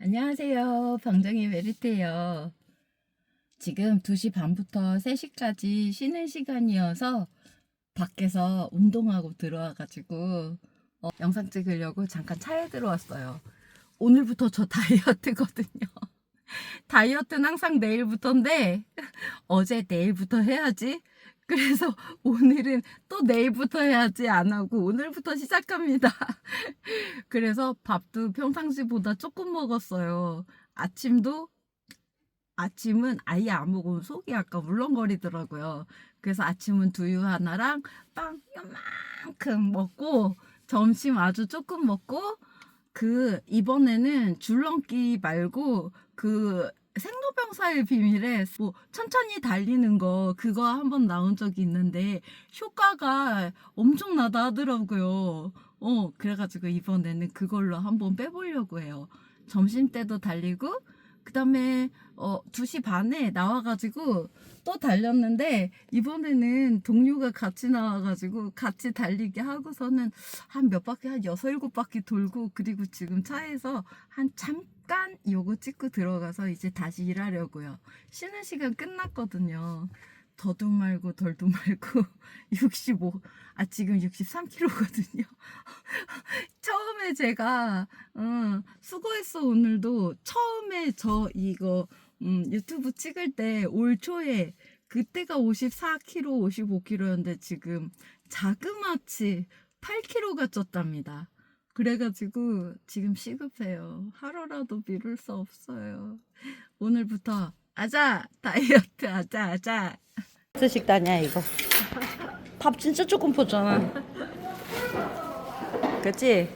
안녕하세요. 방정희 메리트예요. 지금 2시 반부터 3시까지 쉬는 시간이어서 밖에서 운동하고 들어와가지고 어, 영상 찍으려고 잠깐 차에 들어왔어요. 오늘부터 저 다이어트거든요. 다이어트는 항상 내일부터인데 어제 내일부터 해야지. 그래서 오늘은 또 내일부터 해야지 안 하고 오늘부터 시작합니다. 그래서 밥도 평상시보다 조금 먹었어요. 아침도 아침은 아예 안 먹으면 속이 약간 울렁거리더라고요. 그래서 아침은 두유 하나랑 빵 요만큼 먹고 점심 아주 조금 먹고 그 이번에는 줄넘기 말고 그 생로병사의 비밀에 뭐 천천히 달리는 거 그거 한번 나온 적이 있는데 효과가 엄청나다 하더라고요. 어 그래가지고 이번에는 그걸로 한번 빼보려고 해요. 점심 때도 달리고 그 다음에 어 2시 반에 나와가지고 또 달렸는데 이번에는 동료가 같이 나와가지고 같이 달리기 하고서는 한 몇 바퀴 한 여섯 일곱 바퀴 돌고 그리고 지금 차에서 한 잠깐 요거 찍고 들어가서 이제 다시 일하려고요. 쉬는 시간 끝났거든요. 더도 말고 덜도 말고 65, 아 지금 63kg거든요. 처음에 제가 음, 수고했어 오늘도 처음에 저 이거 음, 유튜브 찍을 때 올 초에 그때가 54kg, 55kg였는데 지금 자그마치 8kg가 쪘답니다. 그래가지고 지금 시급해요. 하루라도 미룰 수 없어요. 오늘부터 아자 다이어트 아자 아자. 무슨 식단이야 이거? 밥 진짜 조금 보잖아. 그치?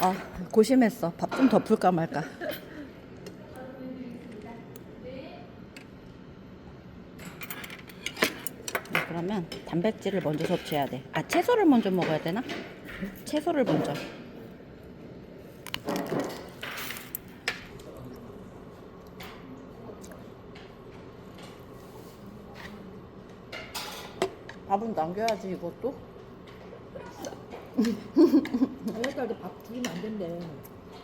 아 고심했어. 밥좀더 풀까 말까. 네, 그러면 단백질을 먼저 섭취해야 돼. 아 채소를 먼저 먹어야 되나? 채소를 먼저. 밥은 남겨야지 이것도. 다이어트할 밥 줄이면 안 된대.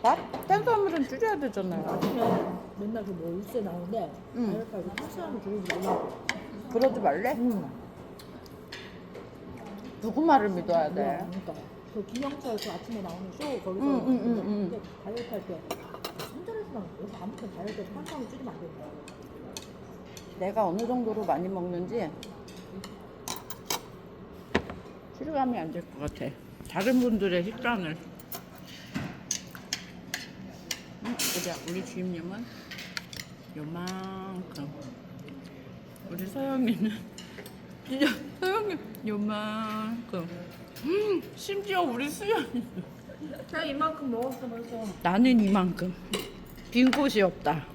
밥? 탄수화물은 줄여야 되잖아요. 아침에 맨날 그뭐 일세 나오는데 응. 다이어트할 때 탄수화물 줄이지 말라고. 그러지 말래? 응. 누구 말을 믿어야 돼? 그러니까 그 김영철 그 아침에 나오는 쇼 거기서 응, 응, 응, 응. 근데 다이어트할 때 손절에서만 여기서 아무튼 다이어트 때 탄수화물 줄이면 안 된다. 내가 어느 정도로 많이 먹는지 실감이 안 될 것 같아. 다른 분들의 식단을. 음, 보자, 우리 주임님은 요만큼. 우리 서영이는 진짜 서영이 요만큼. 음, 심지어 우리 수연이 나 이만큼 먹었어 벌써. 나는 이만큼. 빈 곳이 없다.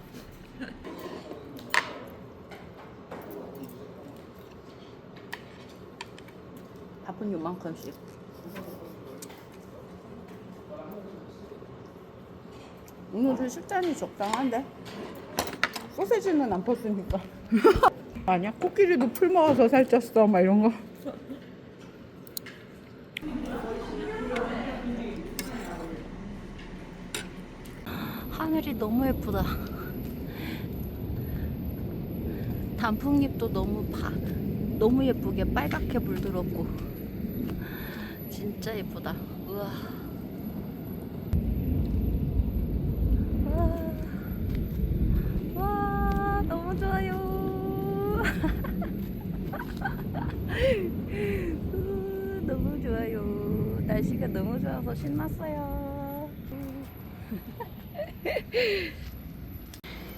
밥은 요만큼씩. 오늘은 식단이 적당한데? 소세지는 안 펐으니까. 아니야? 코끼리도 풀 먹어서 살쪘어. 막 이런 거. 하늘이 너무 예쁘다. 단풍잎도 너무 파, 너무 예쁘게 빨갛게 물들었고, 진짜 예쁘다. 우와. 와, 와, 너무 좋아요. 우, 너무 좋아요. 날씨가 너무 좋아서 신났어요.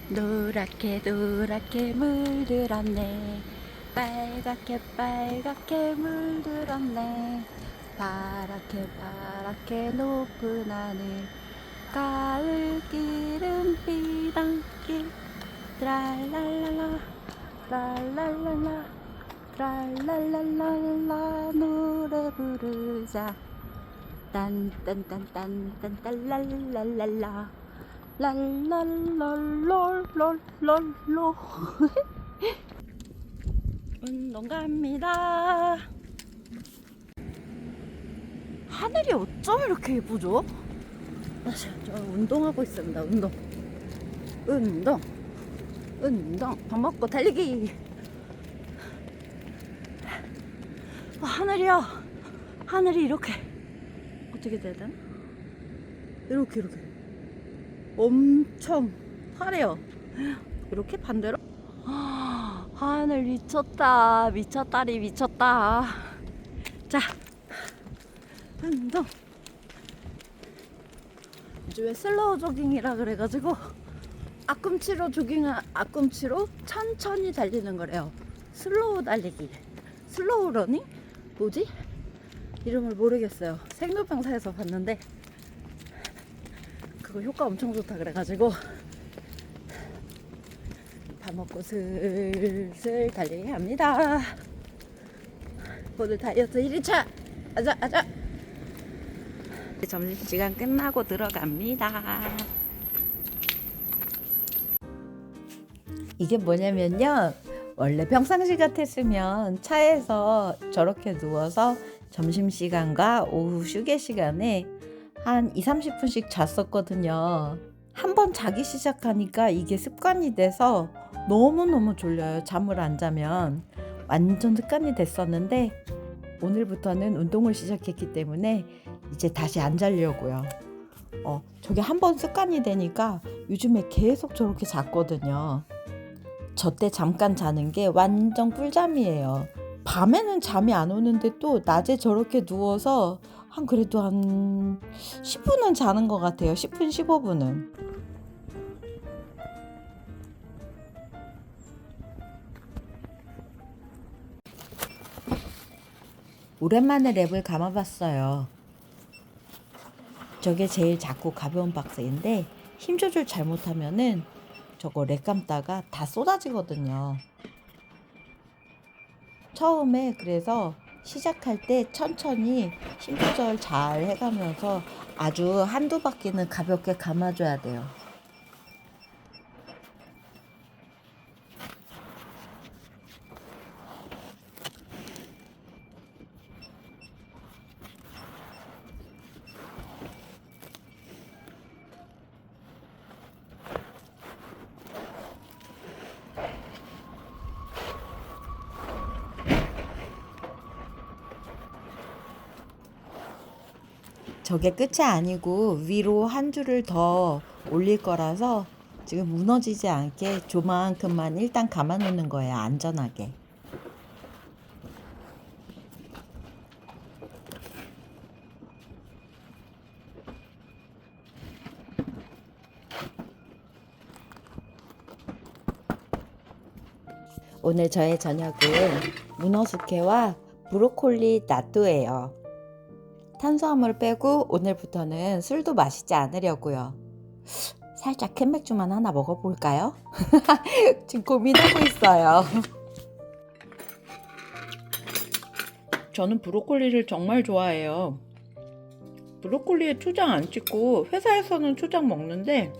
노랗게 노랗게 물들었네 빨갛게 빨갛게 물들었네 파랗게 파랗게 높은 하늘 가을 길은 비단길. 트랄랄랄라 트랄랄랄라 트랄랄랄랄라 노래 부르자. 딴딴딴딴딴딴 랄랄랄랄랄랄랄로 운동 갑니다 하늘이 어쩜 이렇게 예쁘죠? 아, 저 운동하고 있습니다. 운동. 운동. 운동. 밥 먹고 달리기. 아, 하늘이요. 하늘이 이렇게 어떻게 되나? 이렇게 이렇게 엄청 파래요. 이렇게 반대로. 아, 하늘 미쳤다. 미쳤다리 미쳤다. 자, 운동. 요즘에 슬로우 조깅이라 그래가지고 앞꿈치로 조깅을 앞꿈치로 천천히 달리는 거래요. 슬로우 달리기, 슬로우 러닝? 뭐지? 이름을 모르겠어요. 생로병사에서 봤는데 그거 효과 엄청 좋다 그래가지고 밥 먹고 슬슬 달리기 합니다. 오늘 다이어트 1일차 아자 아자 점심시간 끝나고 들어갑니다. 이게 뭐냐면요. 원래 평상시 같았으면 차에서 저렇게 누워서 점심시간과 오후 휴게 시간에 한 2, 30분씩 잤었거든요. 한 번 자기 시작하니까 이게 습관이 돼서 너무너무 졸려요. 잠을 안 자면. 완전 습관이 됐었는데 오늘부터는 운동을 시작했기 때문에 이제 다시 안 자려고요. 어, 저게 한 번 습관이 되니까 요즘에 계속 저렇게 잤거든요. 저 때 잠깐 자는 게 완전 꿀잠이에요. 밤에는 잠이 안 오는데 또 낮에 저렇게 누워서 한 그래도 한 10분은 자는 것 같아요. 10분, 15분은. 오랜만에 랩을 감아봤어요. 저게 제일 작고 가벼운 박스인데 힘 조절 잘못하면은 저거 랩 감다가 다 쏟아지거든요. 처음에 그래서 시작할 때 천천히 힘 조절 잘 해가면서 아주 한두 바퀴는 가볍게 감아줘야 돼요. 저게 끝이 아니고 위로 한 줄을 더 올릴 거라서 지금 무너지지 않게 조만큼만 일단 감아 놓는 거예요. 안전하게. 오늘 저의 저녁은 문어 숙회와 브로콜리 나뚜예요. 탄수화물 빼고 오늘부터는 술도 마시지 않으려고요. 살짝 캔 맥주만 하나 먹어볼까요? 지금 고민하고 있어요. 저는 브로콜리를 정말 좋아해요. 브로콜리에 초장 안 찍고 회사에서는 초장 먹는데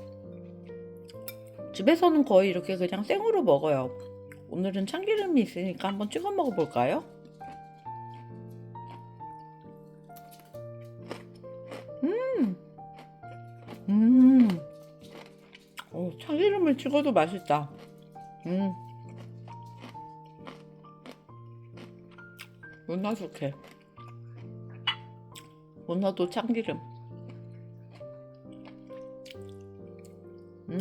집에서는 거의 이렇게 그냥 생으로 먹어요. 오늘은 참기름이 있으니까 한번 찍어 먹어볼까요? 음. 어, 참기름을 찍어도 맛있다. 음. 문어숙회. 문어도 참기름. 음.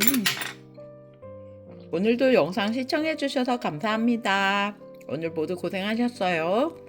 오늘도 영상 시청해주셔서 감사합니다. 오늘 모두 고생하셨어요.